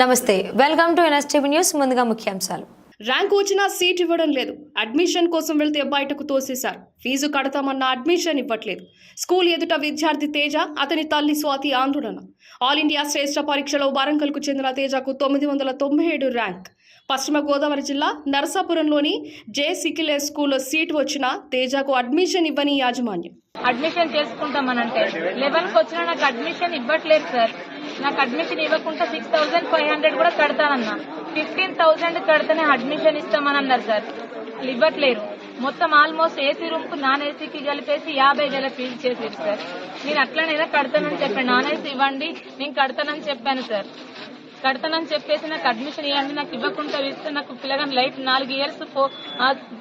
నమస్తే welcome to NSTV news ముందుగా ముఖ్యాంశాలు. ర్యాంకు వచ్చినా సీట్ ఇవ్వడం లేదు. అడ్మిషన్ కోసం వెళ్తే బయటకు తోసేశారు. ఫీజు కడతామన్న అడ్మిషన్ ఇవ్వట్లేదు. స్కూల్ ఎదుట విద్యార్థి తేజ అతని తల్లి స్వాతి ఆందోళన. ఆల్ ఇండియా శ్రేష్ఠ పరీక్షలో వరంగల్కు చెందిన తేజకు తొమ్మిది వందల తొంభై ఏడు ర్యాంక్. పశ్చిమ గోదావరి జిల్లా నరసాపురంలోని జే సికిలే స్కూల్లో సీట్ వచ్చినా తేజకు అడ్మిషన్ ఇవ్వని యాజమాన్యం. అడ్మిషన్ చేసుకుంటామనంటే. లెవెన్కి వచ్చినా నాకు అడ్మిషన్ ఇవ్వట్లేదు సార్ నాకు అడ్మిషన్ ఇవ్వకుండా సిక్స్ థౌసండ్ ఫైవ్ హండ్రెడ్ కూడా కడతానన్నా. ఫిఫ్టీన్ థౌసండ్ కడితేనే అడ్మిషన్ ఇస్తామని అన్నారు సార్ వాళ్ళు ఇవ్వట్లేరు. మొత్తం ఆల్మోస్ట్ ఏసీ రూమ్కు నాన్ ఏసీకి కలిపేసి యాభై వేల ఫీజు చేసేది సార్ నేను అట్లనే కడతానని చెప్పాను. నాన్ ఏసీ ఇవ్వండి నేను కడతానని చెప్పాను సార్ కడతానని చెప్పేసి నాకు అడ్మిషన్ ఇవ్వండి నాకు ఇవ్వకుండా ఇస్తే నాకు పిల్లగాని లైఫ్ నాలుగు ఇయర్స్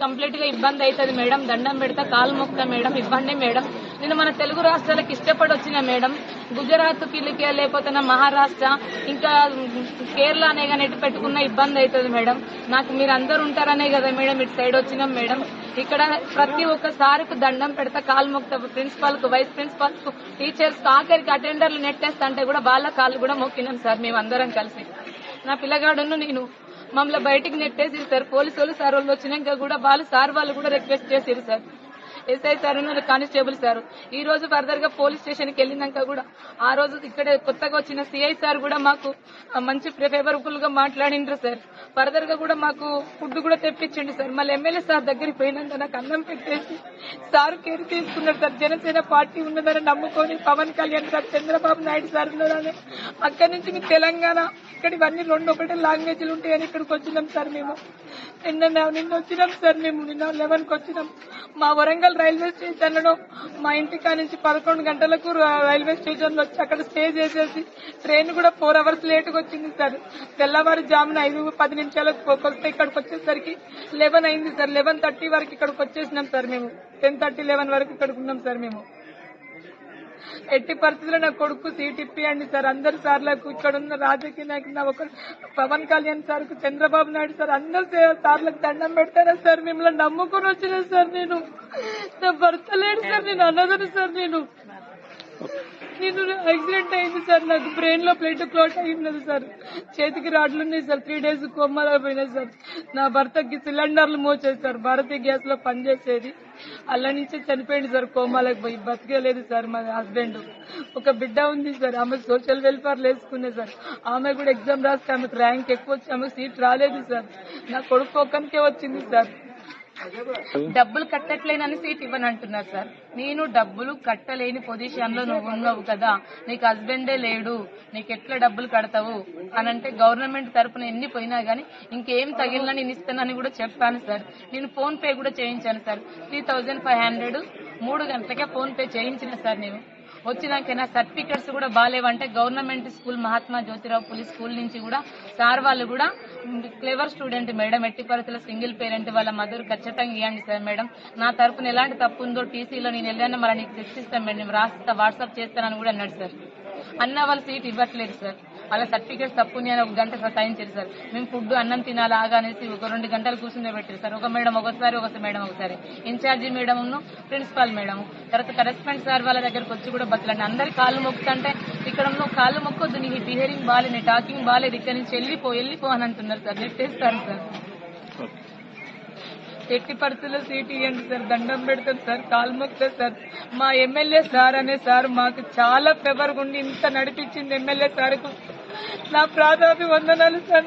కంప్లీట్గా ఇబ్బంది అవుతుంది మేడం. దండం పెడతా కాలు మొక్క మేడం. ఇవ్వండి మేడం. నేను మన తెలుగు రాష్ట్రాలకు ఇష్టపడి వచ్చిన మేడం. గుజరాత్ కిలికే లేకపోతే నా మహారాష్ట్ర ఇంకా కేరళ అనే కానీ పెట్టుకున్న ఇబ్బంది అవుతుంది మేడం. నాకు మీరు అందరు ఉంటారనే కదా మేడం ఇటు సైడ్ వచ్చినాం మేడం. ఇక్కడ ప్రతి ఒక్క సార్కు దండం పెడతా కాలు మొక్తా ప్రిన్సిపాల్కు వైస్ ప్రిన్సిపాల్కు టీచర్స్ ఆఖరికి అటెండర్లు నెట్టేస్తా అంటే కూడా వాళ్ళ కాళ్ళు కూడా మొక్కినాం సార్ మేము అందరం కలిసి. నా పిల్లగాడును నేను మమ్మల్ని బయటికి నెట్టేసిరు సార్ పోలీసు వాళ్ళు సార్ వాళ్ళు వచ్చినాక కూడా వాళ్ళు సార్ వాళ్ళు కూడా రిక్వెస్ట్ చేసిరు sir. SI sir constable sir. ఈ రోజు ఫర్దర్గా పోలీస్ స్టేషన్కి వెళ్ళినాక కూడా ఆ రోజు ఇక్కడ కొత్తగా వచ్చిన సిఐ సార్ కూడా మాకు మంచి ఫేవరబుల్గా మాట్లాడిండ్రు సార్. ఫర్దర్గా కూడా మాకు ఫుడ్ కూడా తెప్పించండి సార్. మళ్ళీ ఎమ్మెల్యే సార్ దగ్గరికి పోయినాక నాకు అన్నం పెట్టేసి సార్ కేర్ తీసుకున్నారు సార్. జనసేన పార్టీ ఉన్నదని నమ్ముకొని పవన్ కళ్యాణ్ సార్ చంద్రబాబు నాయుడు సార్ ఉన్నారని అక్కడి నుంచి మీ తెలంగాణ ఇక్కడ ఇవన్నీ రెండు ఒకటే లాంగ్వేజ్లు ఉంటాయని ఇక్కడికి వచ్చినాం సార్ మేము. నిన్న నిన్న వచ్చినాం సార్ మేము నిన్న లెవెన్కి వచ్చినాం. మా వరంగల్ రైల్వే స్టేషన్ మా ఇంటికా నుంచి పదకొండు గంటలకు రైల్వే స్టేషన్లో వచ్చి అక్కడ స్టే చేసేసి ట్రైన్ కూడా ఫోర్ అవర్స్ లేట్గా వచ్చింది సార్. తెల్లవారు జామున ఐదు పది నిమిషాలకు వస్తే ఇక్కడికి వచ్చేసరికి లెవెన్ అయింది సార్. లెవెన్ థర్టీ వరకు ఇక్కడికి వచ్చేసినాం సార్ మేము. టెన్ థర్టీ లెవెన్ వరకు ఇక్కడికి ఉన్నాం సార్ మేము. ఎట్టి పరిస్థితుల్లో నా కొడుకు సీట్ ఇప్పియండి సార్. అందరు సార్లకు ఇక్కడ ఉన్న రాజకీయ నాయకులు నా ఒక పవన్ కళ్యాణ్ సార్ చంద్రబాబు నాయుడు సార్ అందరు సార్లకు దండం పెడతారా సార్? మిమ్మల్ని నమ్ముకుని వచ్చిన సార్ నేను. నా భర్త లేడు సార్ నేను అన్నదను సార్ నేను. నేను యాక్సిడెంట్ అయింది సార్. నాకు బ్రెయిన్లో ప్లేట్ క్లాట్ అయింది సార్. చేతికి రాడ్లు ఉన్నాయి సార్. త్రీ డేస్ కొమ్మలో పోయినాయి సార్. నా భర్తకి సిలిండర్లు మోచేది సార్. భారతీయ గ్యాస్లో పనిచేసేది. అలా నుంచే చనిపోయింది సార్. కోమాలకు పోయి బతికేలేదు సార్ మా హస్బెండ్ ఒక బిడ్డ ఉంది సార్. ఆమె సోషల్ వెల్ఫేర్ వేసుకునే సార్. ఆమె కూడా ఎగ్జామ్ రాస్తే ఆమెకు ర్యాంక్ ఎక్కువ వచ్చి ఆమెకు సీట్ రాలేదు సార్. నా కొడుకు ఒక్కనికే వచ్చింది సార్. డబ్బులు కట్టట్లేనని సీట్ ఇవ్వని అంటున్నారు సార్. నేను డబ్బులు కట్టలేని పొజిషన్లో నువ్వు ఉన్నావు కదా. నీకు హస్బెండే లేడు. నీకు ఎట్లా డబ్బులు కడతావు? అని అంటే గవర్నమెంట్ తరపున ఎన్ని పోయినా గానీ ఇంకేం తగిలినా నేను ఇస్తానని కూడా చెప్పాను సార్. నేను ఫోన్ పే కూడా చేయించాను sir. Three thousand five hundred మూడు గంటలకే ఫోన్ పే చేయించిన సార్ నేను. వచ్చినాకైనా సర్టిఫికెట్స్ కూడా బాగాలేవంటే government school Mahatma Jyotirao Phule school నుంచి కూడా సార్ వాళ్ళు కూడా క్లెవర్ స్టూడెంట్ మేడం ఎట్టి పరిస్థితుల్లో సింగిల్ పేరెంట్ వాళ్ళ మధురు ఖచ్చితంగా ఇవ్వండి సార్ మేడం. నా తరపున ఎలాంటి తప్పు ఉందో టీసీలో నేను వెళ్ళాను మళ్ళీ నీకు తెచ్చిస్తాను మేడం. నేను రాస్తా వాట్సాప్ చేస్తానని కూడా అన్నాడు సార్. అన్న వాళ్ళ సీట్ ఇవ్వట్లేదు సార్. అలా సర్టిఫికేట్స్ తప్పు అని ఒక గంట సైన్ సార్. మేము ఫుడ్ అన్నం తినాలి ఆగా అనేసి ఒక రెండు గంటలు కూర్చుని పెట్టారు సార్. ఒక మేడం ఒకసారి ఒక మేడం ఒకసారి. Incharge madam principal madam. తర్వాత కరెస్పాండ్ సార్ వాళ్ళ దగ్గరకు వచ్చి కూడా బతలండి అందరి కాళ్ళు మొక్కుతుంటే ఇక్కడ కాళ్ళు మొక్కొద్దు నీ బిహేవింగ్ బాగాలేదు టాకింగ్ బాగాలేదు ఇక్కడ నుంచి వెళ్ళిపో వెళ్ళిపో అని అంటున్నారు సార్. నెట్టేస్తారు సార్. ఎట్టి పరిస్థితుల్లో సీట్ ఇవ్వండి సార్ దండం పెడతారు సార్ కాలు సార్. మా ఎమ్మెల్యే సార్ అనే సార్ మాకు చాలా ఫెవర్గా ఉండి ఇంత నడిపించింది ఎమ్మెల్యే సార్కు. నా ప్రాధాన్య వందనాలు సార్.